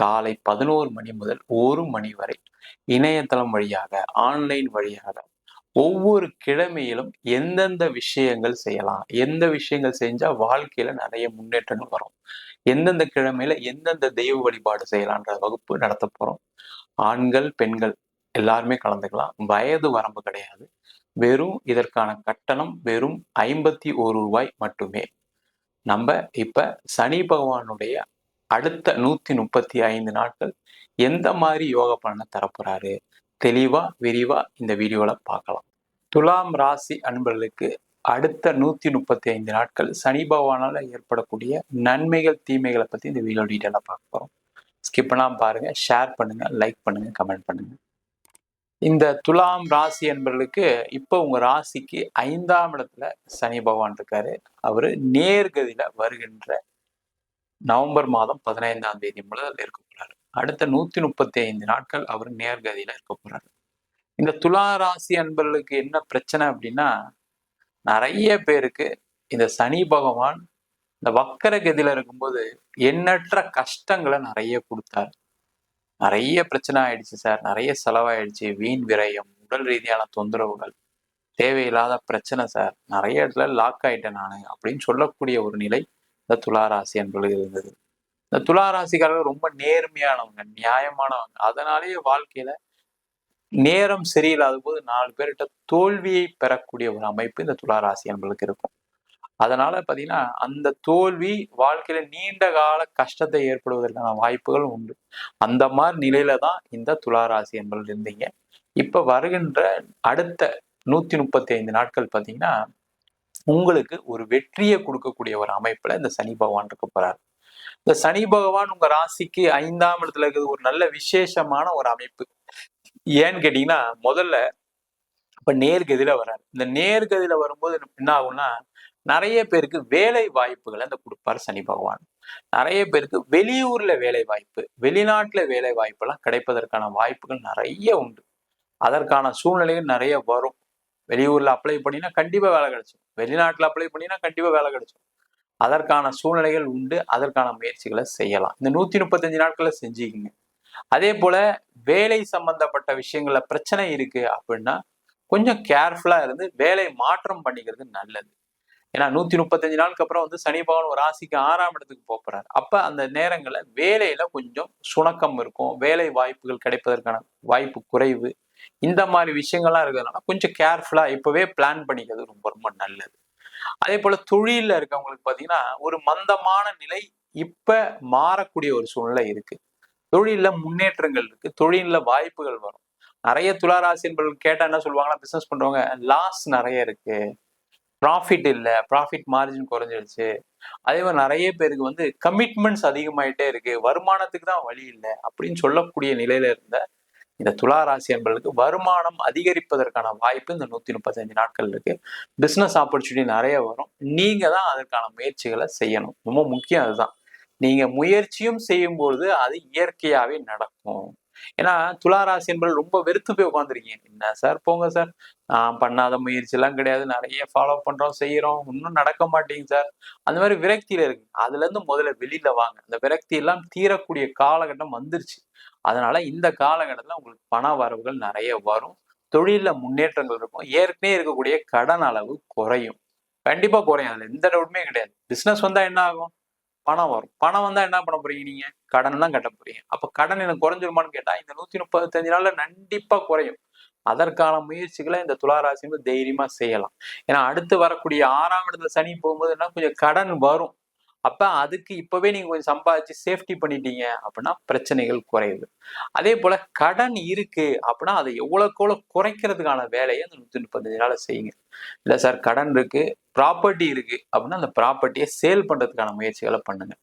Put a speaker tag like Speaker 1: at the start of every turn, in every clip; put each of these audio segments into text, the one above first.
Speaker 1: காலை பதினோரு மணி முதல் ஒரு மணி வரை இணையதளம் வழியாக ஆன்லைன் வழியாக ஒவ்வொரு கிழமையிலும் எந்தெந்த விஷயங்கள் செய்யலாம் எந்த விஷயங்கள் செஞ்சா வாழ்க்கையில நிறைய முன்னேற்றங்கள் வரும் எந்தெந்த கிழமையில எந்தெந்த தெய்வ வழிபாடு செய்யலான்ற வகுப்பு நடத்த போறோம். ஆண்கள் பெண்கள் எல்லாருமே கலந்துக்கலாம். வயது வரம்பு கிடையாது. வெறும் இதற்கான கட்டணம் வெறும் ஐம்பத்தி ஒரு ரூபாய் மட்டுமே. நம்ம இப்ப சனி பகவானுடைய அடுத்த நூத்தி முப்பத்தி ஐந்து நாட்கள் எந்த மாதிரி யோக பலனை தரப்போறாரு? தெளிவா விரிவா இந்த வீடியோல பார்க்கலாம். துலாம் ராசி அன்பர்களுக்கு அடுத்த நூத்தி முப்பத்தி ஐந்து நாட்கள் சனி பகவானால ஏற்படக்கூடிய நன்மைகள் தீமைகளை பத்தி இந்த வீடியோ டீட்டெயிலாக பார்க்க போறோம். ஸ்கிப் பண்ணாம பாருங்க ஷேர் பண்ணுங்க லைக் பண்ணுங்க கமெண்ட் பண்ணுங்க. இந்த துலாம் ராசி என்பர்களுக்கு இப்போ உங்க ராசிக்கு ஐந்தாம் இடத்துல சனி பகவான் இருக்காரு. அவரு நேர்கதியில வருகின்ற நவம்பர் மாதம் பதினைந்தாம் தேதி முதல் இருக்க போறாரு. அடுத்த நூத்தி முப்பத்தி ஐந்து நாட்கள் அவர் நேர்கதியில இருக்க போறாரு. இந்த துலா ராசி அன்பர்களுக்கு என்ன பிரச்சனை அப்படின்னா நிறைய பேருக்கு இந்த சனி பகவான் இந்த வக்கர கதியில இருக்கும்போது எண்ணற்ற கஷ்டங்களை நிறைய கொடுத்தாரு. நிறைய பிரச்சனை ஆயிடுச்சு சார். நிறைய செலவாயிடுச்சு. வீண் விரயம் உடல் ரீதியான தொந்தரவுகள் தேவையில்லாத பிரச்சனை சார். நிறைய இடத்துல லாக் ஆயிட்டேன் நான் அப்படின்னு சொல்லக்கூடிய ஒரு நிலை இந்த துளாராசி என்பது இருந்தது. இந்த துளாராசிக்காரர்கள் ரொம்ப நேர்மையானவங்க நியாயமானவங்க. அதனாலேயே வாழ்க்கையில நேரம் சரியில்லாத போது நாலு பேர்கிட்ட தோல்வியை பெறக்கூடிய ஒரு அமைப்பு இந்த துளாராசி என்பதுக்கு இருக்கும். அதனால பார்த்தீங்கன்னா அந்த தோல்வி வாழ்க்கையில நீண்ட கால கஷ்டத்தை ஏற்படுவதற்கான வாய்ப்புகள் உண்டு. அந்த மாதிரி நிலையில தான் இந்த துளாராசி என்பது இருந்தீங்க. இப்ப வருகின்ற அடுத்த நூத்தி முப்பத்தி ஐந்து நாட்கள் பார்த்தீங்கன்னா உங்களுக்கு ஒரு வெற்றியை கொடுக்கக்கூடிய ஒரு அமைப்புல இந்த சனி பகவான் இருக்க போறாரு. இந்த சனி பகவான் உங்க ராசிக்கு ஐந்தாம் இடத்துல இருக்குது ஒரு நல்ல விசேஷமான ஒரு அமைப்பு. ஏன்னு கேட்டீங்கன்னா முதல்ல இப்ப நேர்கதியில வர்றாரு. இந்த நேர்கதியில வரும்போது என்ன ஆகும்னா நிறைய பேருக்கு வேலை வாய்ப்புகளை அந்த கொடுப்பாரு சனி பகவான். நிறைய பேருக்கு வெளியூர்ல வேலை வாய்ப்பு வெளிநாட்டுல வேலை வாய்ப்பு எல்லாம் கிடைப்பதற்கான வாய்ப்புகள் நிறைய உண்டு. அதற்கான சூழ்நிலைகள் நிறைய வரும். வெளியூர்ல அப்ளை பண்ணினா கண்டிப்பா வேலை கிடைச்சிடும் வெளிநாட்டுல அப்ளை பண்ணினா கண்டிப்பா வேலை கிடைச்சிடும் அதற்கான சூழ்நிலைகள் உண்டு. அதற்கான முயற்சிகளை செய்யலாம். இந்த நூத்தி முப்பத்தஞ்சு நாட்களை செஞ்சுக்கிங்க. அதே போல வேலை சம்பந்தப்பட்ட விஷயங்கள்ல பிரச்சனை இருக்கு அப்படின்னா கொஞ்சம் கேர்ஃபுல்லா இருந்து வேலை மாற்றம் பண்ணிக்கிறது நல்லது. ஏன்னா நூத்தி முப்பத்தஞ்சு நாளுக்கு அப்புறம் வந்து சனி பகவான் ஒரு ராசிக்கு ஆறாம் இடத்துக்கு போகிறார் அப்ப அந்த நேரங்களில் வேலையில கொஞ்சம் சுணக்கம் இருக்கும். வேலை வாய்ப்புகள் கிடைப்பதற்கான வாய்ப்பு குறைவு. இந்த மாதிரி விஷயங்கள்லாம் இருக்கிறதுனால கொஞ்சம் கேர்ஃபுல்லா இப்பவே பிளான் பண்ணிக்கிறது ரொம்ப ரொம்ப நல்லது. அதே போல தொழில இருக்கவங்களுக்கு பாத்தீங்கன்னா ஒரு மந்தமான நிலை இப்ப மாறக்கூடிய ஒரு சூழ்நிலை இருக்கு. தொழில முன்னேற்றங்கள் இருக்கு. தொழில வாய்ப்புகள் வரும். நிறைய துளாராசி என்பவர்கள் கேட்டா என்ன சொல்லுவாங்கன்னா பிசினஸ் பண்றவங்க லாஸ் நிறைய இருக்கு. ப்ராஃபிட் இல்லை. ப்ராஃபிட் மார்ஜின் குறைஞ்சிருச்சு. அதே மாதிரி நிறைய பேருக்கு வந்து கமிட்மெண்ட்ஸ் அதிகமாயிட்டே இருக்கு. வருமானத்துக்கு தான் வழி இல்லை. அப்படின்னு சொல்லக்கூடிய நிலையில இருந்த இந்த துளாராசி என்பதற்கு வருமானம் அதிகரிப்பதற்கான வாய்ப்பு இந்த நூத்தி முப்பத்தஞ்சு நாட்கள் இருக்கு. பிசினஸ் ஆப்பர்ச்சுனிட்டி நிறைய வரும். நீங்க தான் அதற்கான முயற்சிகளை செய்யணும். ரொம்ப முக்கியம் அதுதான். நீங்க முயற்சியும் செய்யும்போது அது இயற்கையாகவே நடக்கும். ஏன்னா துளாராசி என்பது ரொம்ப வெறுத்து போய் உட்காந்துருக்கீங்க என்ன சார் போங்க சார். நான் பண்ணாத முயற்சி எல்லாம் கிடையாது. நிறைய ஃபாலோ பண்றோம் செய்யறோம். இன்னும் நடக்க மாட்டேங்குது சார். அந்த மாதிரி விரக்தியில இருக்கு. அதுல இருந்து முதல்ல வெளியில வாங்க. அந்த விரக்தி எல்லாம் தீரக்கூடிய காலகட்டம் வந்துருச்சு. அதனால இந்த காலகட்டத்தில் உங்களுக்கு பண வரவுகள் நிறைய வரும். தொழில முன்னேற்றங்கள் இருக்கும். ஏற்கனவே இருக்கக்கூடிய கடன் அளவு குறையும். கண்டிப்பாக குறையும். அதில் எந்த டவுட்டுமே கிடையாது. பிஸ்னஸ் வந்தால் என்ன ஆகும்? பணம் வரும். பணம் வந்தால் என்ன பண்ண போறீங்க நீங்க? கடன் தான் கட்ட போறீங்க. அப்போ கடன் எனக்கு குறைஞ்சிருமான்னு கேட்டால் இந்த நூத்தி முப்பத்தஞ்சு நாளில் கண்டிப்பாக குறையும். அதற்கான முயற்சிகளை இந்த துளாராசி தைரியமா செய்யலாம். ஏன்னா அடுத்து வரக்கூடிய ஆறாம் இடத்துல சனி போகும்போது என்ன? கொஞ்சம் கடன் வரும். அப்ப அதுக்கு இப்பவே நீங்க கொஞ்சம் சம்பாதிச்சு சேஃப்டி பண்ணிட்டீங்க அப்படின்னா பிரச்சனைகள் குறையுது. அதே போல கடன் இருக்கு அப்படின்னா அதை எவ்வளவுக்கு எவ்வளவு குறைக்கிறதுக்கான வேலையை அந்த நூத்தி முப்பத்தஞ்சு நாளை செய்யுங்க. இல்ல சார் கடன் இருக்கு ப்ராப்பர்ட்டி இருக்கு அப்படின்னா அந்த ப்ராப்பர்ட்டியை சேல் பண்றதுக்கான முயற்சிகளை பண்ணுங்க.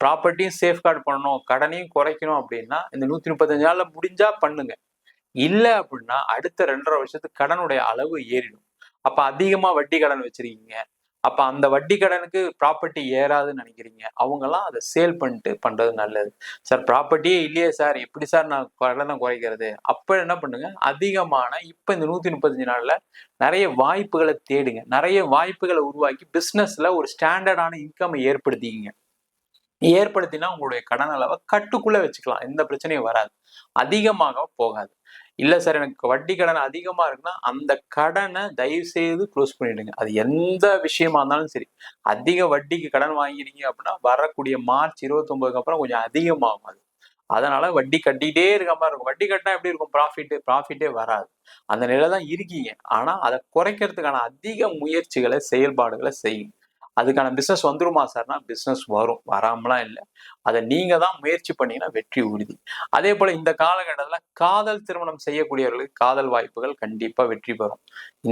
Speaker 1: ப்ராப்பர்ட்டியும் சேஃப்கார்டு பண்ணணும் கடனையும் குறைக்கணும் அப்படின்னா இந்த நூத்தி முப்பத்தஞ்சு நாள்ல முடிஞ்சா பண்ணுங்க. இல்லை அப்படின்னா அடுத்த ரெண்டரை வருஷத்துக்கு கடனுடைய அளவு ஏறிடும். அப்ப அதிகமா வட்டி கடன் வச்சிருக்கீங்க அப்ப அந்த வட்டி கடனுக்கு ப்ராப்பர்ட்டி ஏறாதுன்னு நினைக்கிறீங்க. அவங்கெல்லாம் அதை சேல் பண்ணிட்டு பண்றது நல்லது. சார் ப்ராப்பர்ட்டியே இல்லையே சார் எப்படி சார் நான் கடனை குறைக்கிறது? அப்ப என்ன பண்ணுங்க? அதிகமான இப்ப இந்த நூத்தி முப்பத்தஞ்சு நாள்ல நிறைய வாய்ப்புகளை தேடுங்க. நிறைய வாய்ப்புகளை உருவாக்கி பிசினஸ்ல ஒரு ஸ்டாண்டர்டான இன்கம் ஏற்படுத்திக்கிங்க. ஏற்படுத்தினா உங்களுடைய கடன் அளவை கட்டுக்குள்ள வச்சுக்கலாம். எந்த பிரச்சனையும் வராது. அதிகமாக போகாது. இல்ல சார் எனக்கு வட்டி கடன் அதிகமா இருக்குன்னா அந்த கடனை தயவு செய்து க்ளோஸ் பண்ணிடுங்க. அது எந்த விஷயமா இருந்தாலும் சரி. அதிக வட்டிக்கு கடன் வாங்கினீங்க அப்படின்னா வரக்கூடிய மார்ச் இருபத்தொன்பதுக்கு அப்புறம் கொஞ்சம் அதிகமாகும் அது. அதனால வட்டி கட்டிட்டே இருக்க மாதிரி இருக்கும். வட்டி கட்டினா எப்படி இருக்கும்? ப்ராஃபிட் ப்ராஃபிட்டே வராது. அந்த நிலை தான் இருக்கீங்க. ஆனா அதை குறைக்கிறதுக்கான அதிக முயற்சிகளை செயல்பாடுகளை செய்யுங்க. அதுக்கான பிசினஸ் வந்துருமா சார்னா பிசினஸ் வரும். வராமலாம் இல்லை. அதை நீங்க தான் முயற்சி பண்ணீங்கன்னா வெற்றி உறுதி. அதே போல இந்த காலகட்டத்துல காதல் திருமணம் செய்யக்கூடியவர்களுக்கு காதல் வாய்ப்புகள் கண்டிப்பா வெற்றி பெறும்.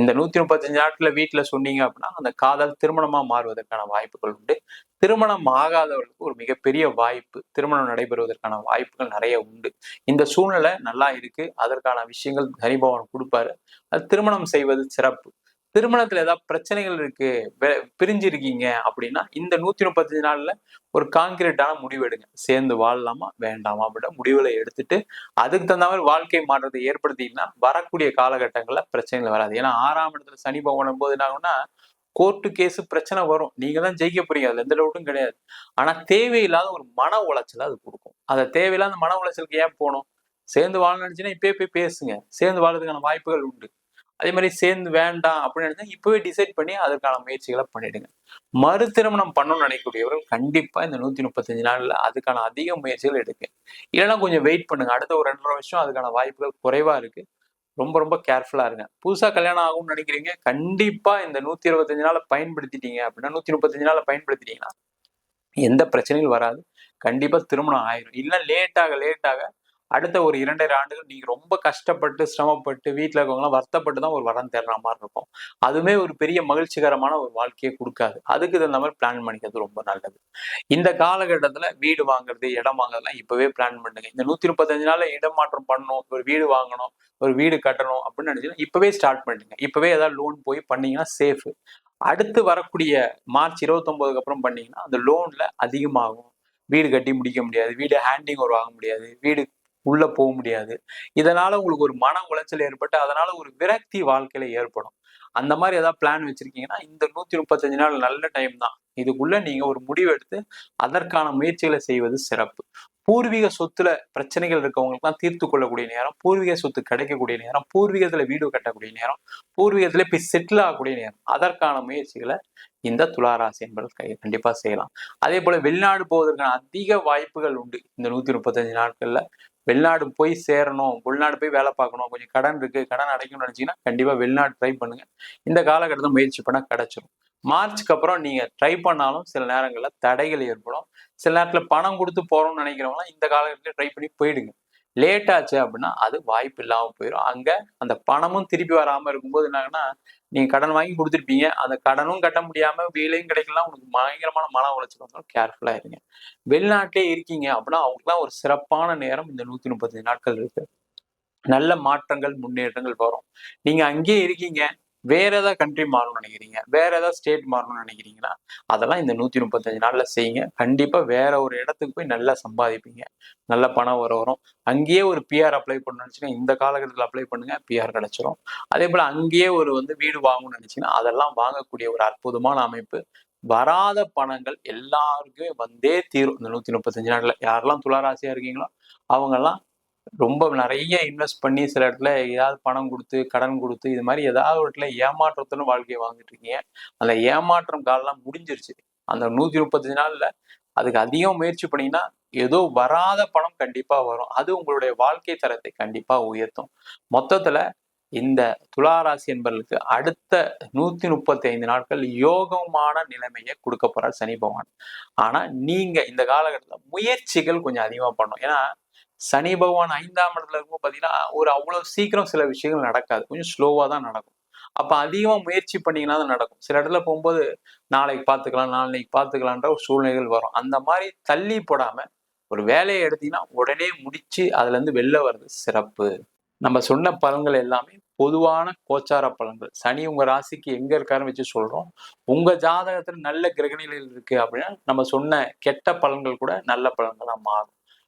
Speaker 1: இந்த நூத்தி முப்பத்தஞ்சு நாட்கள வீட்டுல சொன்னீங்க அப்படின்னா அந்த காதல் திருமணமா மாறுவதற்கான வாய்ப்புகள் உண்டு. திருமணம் ஆகாதவர்களுக்கு ஒரு மிகப்பெரிய வாய்ப்பு. திருமணம் நடைபெறுவதற்கான வாய்ப்புகள் நிறைய உண்டு. இந்த சூழ்நிலை நல்லா இருக்கு. அதற்கான விஷயங்கள் ஹரிபவன் கொடுப்பாரு. அது திருமணம் செய்வது சிறப்பு. திருமணத்துல ஏதாவது பிரச்சனைகள் இருக்கு பிரிஞ்சு இருக்கீங்க அப்படின்னா இந்த நூத்தி முப்பத்தஞ்சு நாள்ல ஒரு காங்கிரீட்டான முடிவு எடுங்க. சேர்ந்து வாழலாமா? வேண்டாமா? அப்படின்ற முடிவுல எடுத்துட்டு அதுக்கு தகுந்த மாதிரி வாழ்க்கை மாற்றத்தை ஏற்படுத்திங்கன்னா வரக்கூடிய காலகட்டங்கள்ல பிரச்சனைகள் வராது. ஏன்னா ஆறாம் இடத்துல சனி பகவான் போது என்ன கோர்ட்டு கேஸ் பிரச்சனை வரும். நீங்க தான் ஜெயிக்க போறீங்க. அதுல எந்த டவுட்டும் கிடையாது. ஆனா தேவையில்லாத ஒரு மன உளைச்சல் அது கொடுக்கும். அதை தேவையில்லாத மன உளைச்சலுக்கு ஏன் போகணும் சேர்ந்து வாழ நினைச்சுன்னா இப்பயே போய் பேசுங்க. சேர்ந்து வாழறதுக்கான வாய்ப்புகள் உண்டு. அதே மாதிரி சேர்ந்து வேண்டாம் அப்படின்னு நினைச்சா இப்பவே டிசைட் பண்ணி அதற்கான முயற்சிகளை பண்ணிடுங்க. மறு திருமணம் பண்ணணும்னு நினைக்கக்கூடியவர்கள் கண்டிப்பா இந்த நூத்தி முப்பத்தஞ்சு நாள்ல அதுக்கான அதிக முயற்சிகள் எடுங்க. இல்லைன்னா கொஞ்சம் வெயிட் பண்ணுங்க. அடுத்த ஒரு ரெண்டரை வருஷம் அதுக்கான வாய்ப்புகள் குறைவா இருக்கு. ரொம்ப ரொம்ப கேர்ஃபுல்லா இருங்க. புதுசா கல்யாணம் ஆகும்னு நினைக்கிறீங்க கண்டிப்பா இந்த நூத்தி இருபத்தஞ்சு நாளை பயன்படுத்திட்டீங்க அப்படின்னா நூத்தி முப்பத்தஞ்சு நாளை பயன்படுத்திட்டீங்கன்னா எந்த பிரச்சனையும் வராது. கண்டிப்பா திருமணம் ஆயிரும். இல்லை லேட்டாக லேட்டாக அடுத்த ஒரு இரண்டரை ஆண்டுகள் நீங்கள் ரொம்ப கஷ்டப்பட்டு சிரமப்பட்டு வீட்டில் இருக்கவங்களாம் வருத்தப்பட்டு தான் ஒரு வரம் தேடுற மாதிரி இருக்கும். அதுவுமே ஒரு பெரிய மகிழ்ச்சிகரமான ஒரு வாழ்க்கையை கொடுக்காது. அதுக்கு தகுந்த மாதிரி பிளான் பண்ணிக்கிறது ரொம்ப நல்லது. இந்த காலகட்டத்துல வீடு வாங்குறது இடம் வாங்குறதுலாம் இப்பவே பிளான் பண்ணுங்க. இந்த நூத்தி முப்பத்தஞ்சு நாளில் இடம் மாற்றம் பண்ணணும் ஒரு வீடு வாங்கணும் ஒரு வீடு கட்டணும் அப்படின்னு நினைச்சீங்கன்னா இப்போவே ஸ்டார்ட் பண்ணுங்க இப்போவே ஏதாவது லோன் போய் பண்ணீங்கன்னா சேஃபு அடுத்து வரக்கூடிய மார்ச் இருபத்தொம்போதுக்கு அப்புறம் பண்ணீங்கன்னா அந்த லோனில் அதிகமாகும். வீடு கட்டி முடிக்க முடியாது. வீடு ஹேண்டிங் ஒரு வாங்க முடியாது. வீடு உள்ள போக முடியாது. இதனால உங்களுக்கு ஒரு மன உளைச்சல் ஏற்பட்டு அதனால ஒரு விரக்தி வாழ்க்கையில ஏற்படும். அந்த மாதிரி ஏதாவது பிளான் வச்சிருக்கீங்கன்னா இந்த நூத்தி முப்பத்தஞ்சு நாள் நல்ல டைம் தான். இதுக்குள்ள நீங்க ஒரு முடிவெடுத்து அதற்கான முயற்சிகளை செய்வது சிறப்பு. பூர்வீக சொத்துல பிரச்சனைகள் இருக்கவங்களுக்குலாம் தீர்த்து கொள்ளக்கூடிய நேரம். பூர்வீக சொத்து கிடைக்கக்கூடிய நேரம். பூர்வீகத்துல வீடு கட்டக்கூடிய நேரம். பூர்வீகத்துல போய் செட்டில் ஆகக்கூடிய நேரம். அதற்கான முயற்சிகளை இந்த துளாராசி என்பது கை கண்டிப்பா செய்யலாம். அதே போல வெளிநாடு போவதற்கான அதிக வாய்ப்புகள் உண்டு. இந்த நூத்தி முப்பத்தஞ்சு நாட்கள்ல வெளிநாடு போய் சேரணும் உள்நாடு போய் வேலை பார்க்கணும் கொஞ்சம் கடன் இருக்கு கடன் அடைக்கணும்னு நினைச்சீங்கன்னா கண்டிப்பா வெளிநாடு ட்ரை பண்ணுங்க. இந்த காலகட்டத்தில் முயற்சி பண்ண கிடைச்சிடும் மார்ச்சுக்கு அப்புறம் நீங்க ட்ரை பண்ணாலும் சில நேரங்களில் தடைகள் ஏற்படும். சில நேரத்தில் பணம் கொடுத்து போறோம்னு நினைக்கிறவங்களாம் இந்த காலகட்டத்தில் ட்ரை பண்ணி போயிடுங்க. லேட் ஆச்சு அப்படின்னா அது வாய்ப்பு இல்லாமல் போயிடும் அங்கே அந்த பணமும் திருப்பி வராமல் இருக்கும்போது என்னங்கன்னா நீங்கள் கடன் வாங்கி கொடுத்துருப்பீங்க. அந்த கடனும் கட்ட முடியாமல் வேலையும் கிடைக்கலாம் உங்களுக்கு பயங்கரமான மன உளைச்சல் வந்தாலும் கேர்ஃபுல்லாக இருங்க. வெளிநாட்டிலே இருக்கீங்க அப்படின்னா அவங்களுக்குலாம் ஒரு சிறப்பான நேரம் இந்த நூற்றி முப்பத்தஞ்சு நாட்கள் இருக்குது நல்ல மாற்றங்கள் முன்னேற்றங்கள் வரும். நீங்க அங்கேயே இருக்கீங்க. வேற ஏதாவது கண்ட்ரி மாறணும்னு நினைக்கிறீங்க? வேற ஏதாவது ஸ்டேட் மாறணும்னு நினைக்கிறீங்கன்னா அதெல்லாம் இந்த நூத்தி முப்பத்தஞ்சு நாள்ல செய்யுங்க. கண்டிப்பா வேற ஒரு இடத்துக்கு போய் நல்லா சம்பாதிப்பீங்க. நல்ல பணம் வர வரும். அங்கேயே ஒரு பிஆர் அப்ளை பண்ணணும்னு நினைச்சீங்கன்னா இந்த காலகட்டத்தில் அப்ளை பண்ணுங்க. பிஆர் கிடைச்சிரும். அதே போல அங்கேயே ஒரு வந்து வீடு வாங்கணும்னு நினைச்சீங்கன்னா அதெல்லாம் வாங்கக்கூடிய ஒரு அற்புதமான அமைப்பு. வராத பணங்கள் எல்லாருக்குமே வந்தே தீரும். இந்த நூத்தி முப்பத்தஞ்சு நாள்ல. யாரெல்லாம் துளாராசியா இருக்கீங்களோ அவங்கெல்லாம் ரொம்ப நிறைய இன்வெஸ்ட் பண்ணி சில இடத்துல ஏதாவது பணம் கொடுத்து கடன் கொடுத்து இது மாதிரி ஏதாவது ஒரு இடத்துல ஏமாற்றத்துன்னு வாழ்க்கையை வாங்கிட்டு இருக்கீங்க. அந்த ஏமாற்றம் காலம்லாம் முடிஞ்சிருச்சு. அந்த நூத்தி முப்பத்தஞ்சு நாள்ல அதுக்கு அதிகம் முயற்சி பண்ணீங்கன்னா ஏதோ வராத பணம் கண்டிப்பா வரும். அது உங்களுடைய வாழ்க்கை தரத்தை கண்டிப்பா உயர்த்தும். மொத்தத்துல இந்த துளாராசி என்பவர்களுக்கு அடுத்த நூத்தி முப்பத்தி ஐந்து நாட்கள் யோகமான நிலைமையை கொடுக்க போறார் சனி பகவான். ஆனா நீங்க இந்த காலகட்டத்தில் முயற்சிகள் கொஞ்சம் அதிகமா பண்ணும் ஏன்னா சனி பகவான் ஐந்தாம் இடத்துல இருக்கும் பார்த்தீங்கன்னா ஒரு அவ்வளோ சீக்கிரம் சில விஷயங்கள் நடக்காது. கொஞ்சம் ஸ்லோவாக தான் நடக்கும். அப்போ அதிகமாக முயற்சி பண்ணீங்கன்னா தான் நடக்கும். சில இடத்துல போகும்போது நாளைக்கு பார்த்துக்கலாம் நாளைக்கு பார்த்துக்கலான்ற ஒரு சூழ்நிலைகள் வரும். அந்த மாதிரி தள்ளி போடாம ஒரு வேலையை எடுத்தீங்கன்னா உடனே முடிச்சு அதுல இருந்து வெளில வர்றது சிறப்பு. நம்ம சொன்ன பலன்கள் எல்லாமே பொதுவான கோச்சார பலன்கள். சனி உங்க ராசிக்கு எங்க இருக்காருன்னு வச்சு சொல்றோம். உங்க ஜாதகத்துல நல்ல கிரகணிகள் இருக்கு அப்படின்னா நம்ம சொன்ன கெட்ட பலன்கள் கூட நல்ல பலன்களா மாறும்.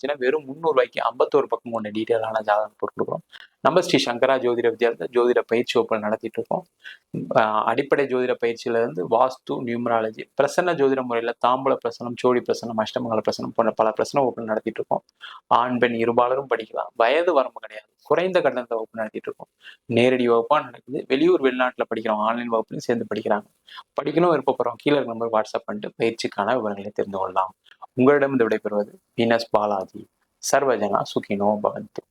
Speaker 1: இருந்துச்சுன்னா வெறும் முந்நூறு ரூபாய்க்கு ஐம்பத்தோரு பக்கம் கொண்ட டீட்டெயிலான ஜாதகம் போட்டுருக்கோம் நம்ம ஸ்ரீ சங்கரா ஜோதிட வித்யாலயத்தில் ஜோதிட பயிற்சி வகுப்புகள் நடத்திட்டு இருக்கோம். அடிப்படை ஜோதிட பயிற்சியில இருந்து வாஸ்து நியூமராலஜி பிரசன்ன ஜோதிட முறையில தாம்பூல பிரசனம் சோழி பிரசனம் அஷ்டமங்கல பிரசனம் போன்ற பல பிரசன வகுப்புகள் நடத்திட்டு இருக்கோம். ஆண் பெண் இருபாலரும் படிக்கலாம். வயது வரம்பு கிடையாது. குறைந்த கட்டணத்தை வகுப்பு நடத்திட்டு இருக்கோம். நேரடி வகுப்பா நடக்குது. வெளியூர் வெளிநாட்டுல படிக்கிறோம் ஆன்லைன் வகுப்புலையும் சேர்ந்து படிக்கிறாங்க. படிக்கணும் விருப்பப்படுறோம் கீழே நம்பர் வாட்ஸ்அப் பண்ணிட்டு பயிற்சிக்கான விவரங்களை தெரிந்து கொள்ளலாம். உங்களிடம் இந்த விடைபெறுவது வீனஸ் பாலாஜி. சர்வஜனா சுகினோ பவந்து.